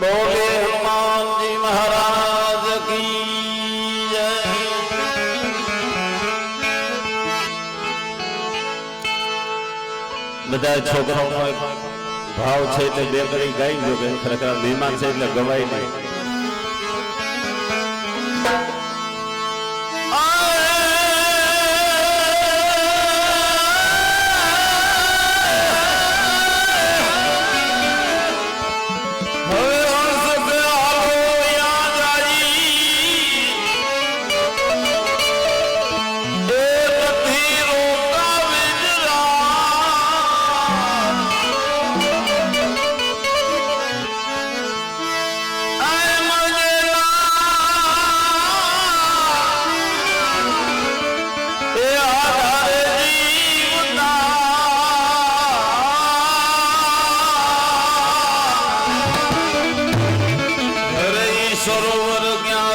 બોલે હનુમાનજી મહારાજ કી જય. બધા છોકરાઓનો ભાવ છે એટલે બે કરી ગાઈ જો કે ખરેખર મહેમાન છે એટલે ગવાય નહીં.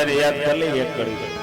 સમીરભાઈ યાદ કરી લઈએ એક કરી